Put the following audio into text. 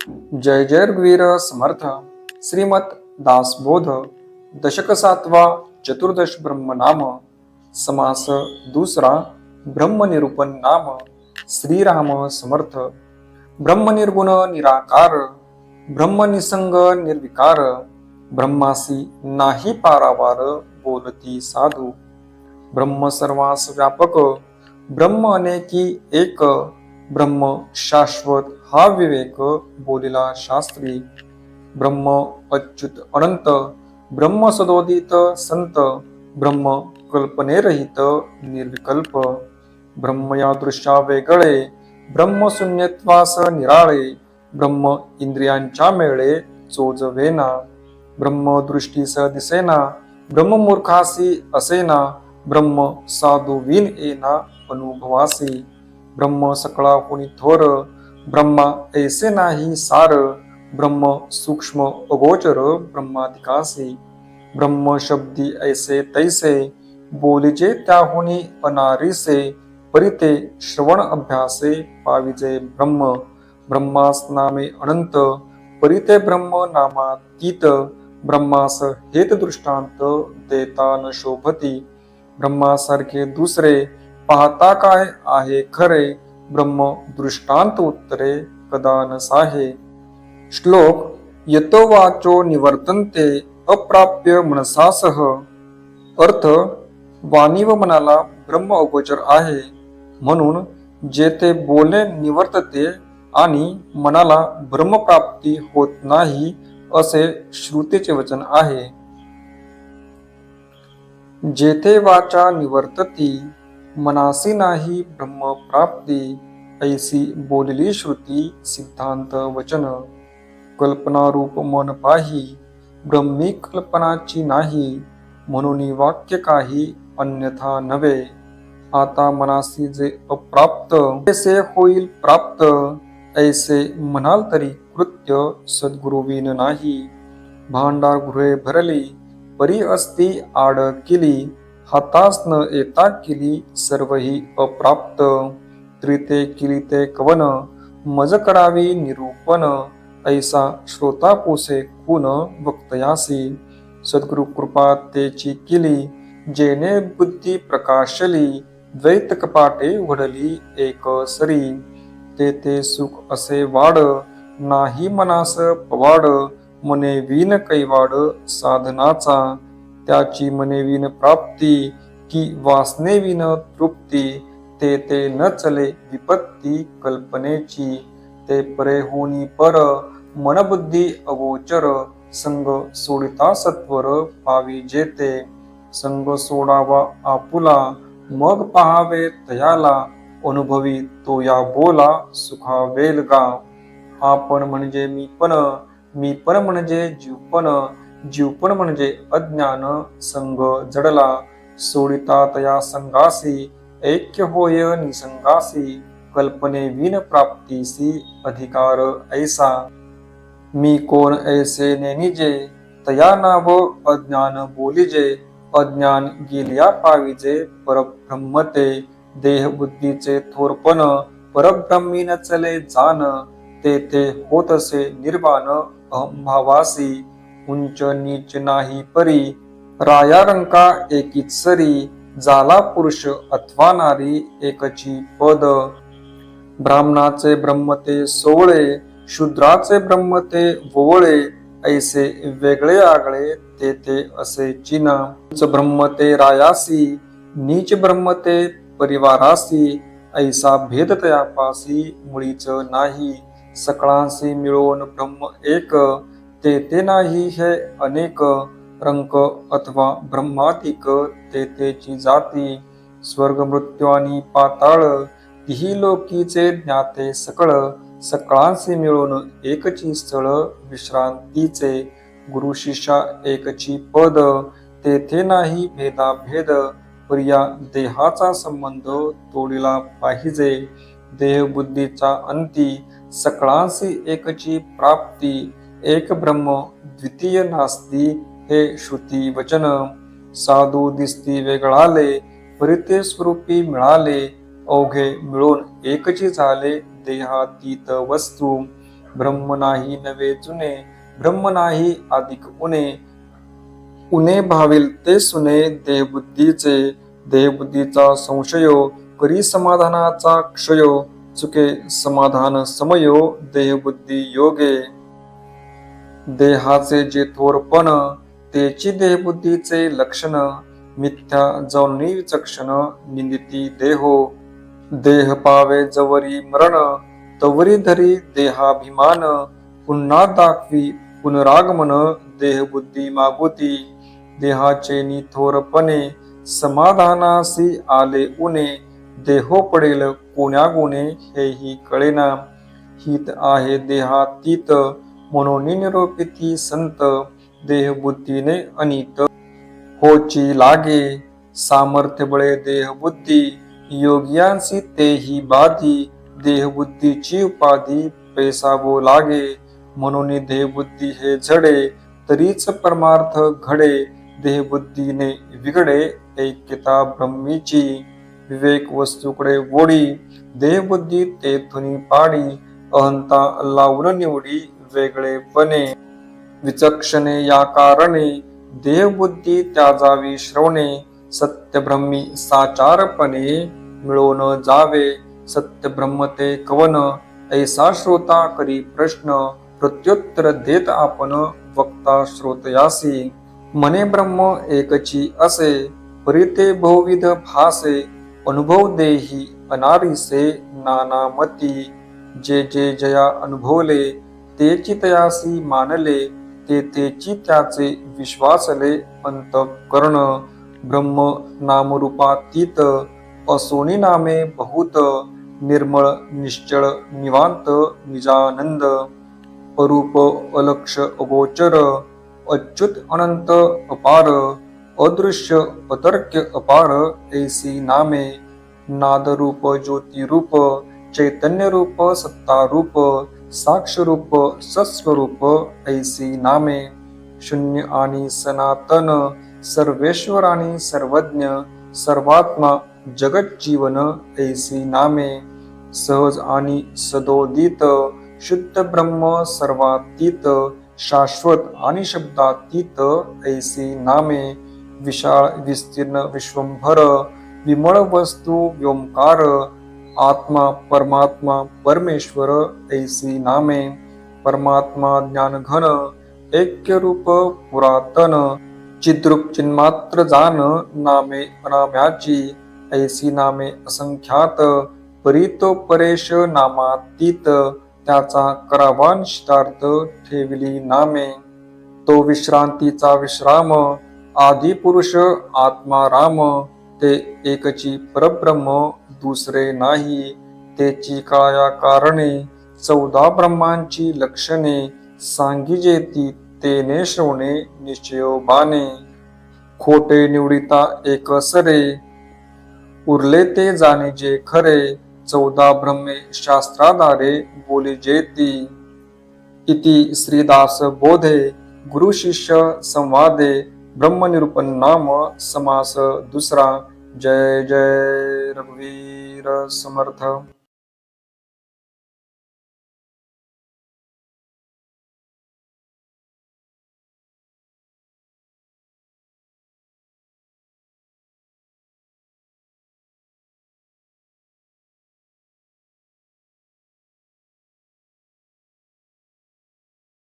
जय जय रघुवीर समर्थ. श्रीमत दासबोध दशक सातवा चतुर्दश ब्रह्मनाम समास दुसरा ब्रह्मनिरूपण नाम श्रीराम समर्थ. ब्रह्मनिर्गुण निराकार ब्रह्मनिसंग निर्विकार ब्रह्मासी नाही पारावार बोलती साधू. ब्रह्म सर्वास व्यापक ब्रह्म अनेकी एक ब्रह्म शाश्वत हा विवेक बोलिला शास्त्री ब्रह्म अच्युत अनंत ब्रह्म सदोदित संत ब्रह्म कल्पनेरहित निर्विकल्प ब्रह्म या दृश्या वेगळे ब्रह्म शून्यत्वास निराळे ब्रह्म इंद्रियांच्या मेळे चोजवेना ब्रह्म दृष्टीस दिसेना ब्रह्म मूर्खासी असेना ब्रह्म साधू विन येना अनुभवासी ब्रह्म सकळा कोणी थोर ब्रह्मा ऐसे नाही सार ब्रह्म सूक्ष्म अगोचर ब्रह्माधिकासी। ब्रह्म शब्दी ऐसे तैसे बोलिजे त्याहुनी अनारिसे परिते श्रवण अभ्यासे पाविजे ब्रह्म। ब्रह्मास नामे अनंत परिते ब्रह्म नामातीत। ब्रह्मास हेत दृष्टांत देता न शोभती। ब्रह्मासारखे दुसरे पाहता काय आहे खरे? ब्रह्म दृष्टांत उत्तरे कदा साहे। श्लोक यतो वाचो अप्राप्य मनसासह। अर्थ वाणी व मनाला ब्रह्म अगोचर आहे म्हणून जेथे बोलणे निवर्तते आणि मनाला ब्रह्मप्राप्ती होत नाही असे श्रुतीचे वचन आहे. जेथे वाचा निवर्तती मनासी नाही ब्रह्मप्राप्ती ऐसी बोलली श्रुती सिद्धांत वचन. कल्पनारूप मन पाही ब्रह्मी कल्पनाची नाही म्हणून वाक्य काही अन्यथा नव्हे. आता मनासी जे अप्राप्त ऐसे होईल प्राप्त ऐसे म्हणाल तरी कृत्य सद्गुरुवीन नाही. भांडार गृहे भरली परी असती आड केली हातास न येता केली सर्व ही अप्राप्त. त्रिते केली ते कवन मज करावी निरूपण ऐसा श्रोता पोसे कुन वक्तयासी. सद्गुरु कृपा तेची किली जेने बुद्धी प्रकाशली द्वैत कपाटे उघडली एक सरी. ते ते सुख असे वाड नाही मनास पवाड मने विन कैवाड साधनाचा. त्याची मनेविन प्राप्ती की वासनेविन तृप्ती ते ते न चले विपत्ती कल्पनेची. ते परे होनी पर मनबुद्धी अगोचर संग सोडिता सत्वर पावी जेते. संग सोडावा आपुला मग पहावे तयाला अनुभवी तो या बोला सुखा वेलगा आपण म्हणजे मी पण मी पण म्हणजे जीवपण जीवपण म्हणजे अज्ञान संग जडला सोडिता तया संघासी ऐक्य होय निसंगासी कल्पने विन प्राप्तीसी अधिकार ऐसा। मी कोण ऐसे नेनिजे तया नाव अज्ञान बोलिजे अज्ञान गेलिया पाविजे परब्रह्मते देह बुद्धीचे थोरपण परब्रह्मीन चले जान तेथे होत असे निर्वाण अहंभावासी उंच नीच नाही परी. राया रंका एकीच सरी जाला पुरुष अथवा नारी एकची पद. ब्राह्मणाचे ब्रह्म ते सोवळे शूद्राचे ब्रह्म ते वोवळे ऐसे वेगळे आगळे ते ते असे चिना. ब्रह्म ते रायासी नीच ब्रह्म ते परिवारासी ऐसा भेद तयापासी मुळीच नाही. सकळांसी मिळवून ब्रह्म एक ते हे अनेक रंक अथवा ब्रह्मातिक तेतेची जाती स्वर्ग मृत्यू आणि पाताळ तिही लोकीचे ज्ञाते सकळ सकळांशी मिळून एकची स्थळ विश्रांतीचे गुरु शिष्या एकची पद तेथे नाही भेदाभेद प्रिया देहाचा संबंध तोडीला पाहिजे देह बुद्धीचा अंती सकळांशी एकची प्राप्ती एक ब्रह्म द्वितीय नास्ती हे श्रुती वचन. साधू दिसती वेगळाले परिते स्वरूपी मिळाले अवघे मिळून एकची झाले देहातीत वस्तू. ब्रह्म नाही नवे जुने ब्रह्म नाही अधिक उणे उणे भाविल ते सुने देहबुद्धीचे. देहबुद्धीचा संशयो करी समाधानाचा क्षयो. चुके समाधान समयो देहबुद्धी योगे. देहाचे जे थोरपण तेची देहबुद्धीचे लक्षण मिथ्या जवनी विचक्षण निंदिती देहो. देह पावे जवरी मरण तवरी धरी देहाभिमान. पुन्हा दाखवी पुनरागमन देहबुद्धी मागुती. देहाचे निथोरपणे समाधानासी आले उणे देहो पडेल कोण्या गुणे हेही कळेना. हित आहे देहातीत म्हणून निरोपिती संत देहबुद्धीने अनित. होची लागे सामर्थ्य बळे देहबुद्धी योगियांसी तेही बाधी देहबुद्धीची उपाधी पैसावो लागे. म्हणून देहबुद्धी हे झडे तरीच परमार्थ घडे देहबुद्धीने विघडे ऐक्यता ब्रह्मीची. विवेक वस्तूकडे वोडी देहबुद्धी तेथुनी पाडी अहंता लावून निवडी वेगळेपणे विचक्षणे या कारणे देहबुद्धी त्याजावी श्रवणे. सत्यब्रह्मी साचारपणे मिळवून जावे. सत्यब्रह्म ते कवन ऐसा श्रोता करी प्रश्न. प्रत्युत्तर देत आपण वक्ता श्रोतयासी. मने ब्रह्म एकची असे परिते बहुविध भासे. अनुभव देही अनारिसे नानामती. जे जे जया अनुभवले तेची तयासी मानले ते तेची त्याचे विश्वासले अंतकरण ब्रह्म नामरूपातीत असोनी नामे बहुत निर्मळ निश्चळ निवांत निजानंद अरूप अलक्ष अगोचर अच्युत अनंत अपार अदृश्य अतर्क्य अपार ऐसी नामे नादरूप ज्योतिरूप चैतन्य रूप साक्षरूप सस्वरूप ऐसी नामे शून्य आणि सनातन सर्वेश्वर आणि सर्वज्ञ सर्वात्मा जगत जीवन ऐसी नामे सहज आणि सदोदित शुद्ध ब्रह्म सर्वातीत शाश्वत आणि शब्दातीत ऐसी नामे विशाळ विस्तीर्ण विश्वंभर विमळ वस्तू व्योमकार आत्मा परमात्मा परमेश्वर ऐसी नामे परमात्मा ज्ञानघन ऐक्य रूप पुरातन चिद्रूप चिन्मात्र जान नामे अनाम्याची ऐसी नामे असंख्यात परीतो परेश नामातीत त्याचा करावा निश्चितार्थ ठेवली नामे. तो विश्रांतीचा विश्राम आदिपुरुष आत्मा राम ते एकची परब्रह्म दुसरे नाही. तेची काया कारणे चौदा ब्रह्मांची लक्षणे सांगिजेती तेने श्रवणे निश्चयोबाने. खोटे निवडिता एकसरे उरले ते जाणे जे खरे. चौदा ब्रह्मे शास्त्राधारे बोली जेती इति श्रीदास बोधे गुरु शिष्य संवादे ब्रह्मनिरूपण नाम समास दुसरा. जय जय रघुवीर समर्थ।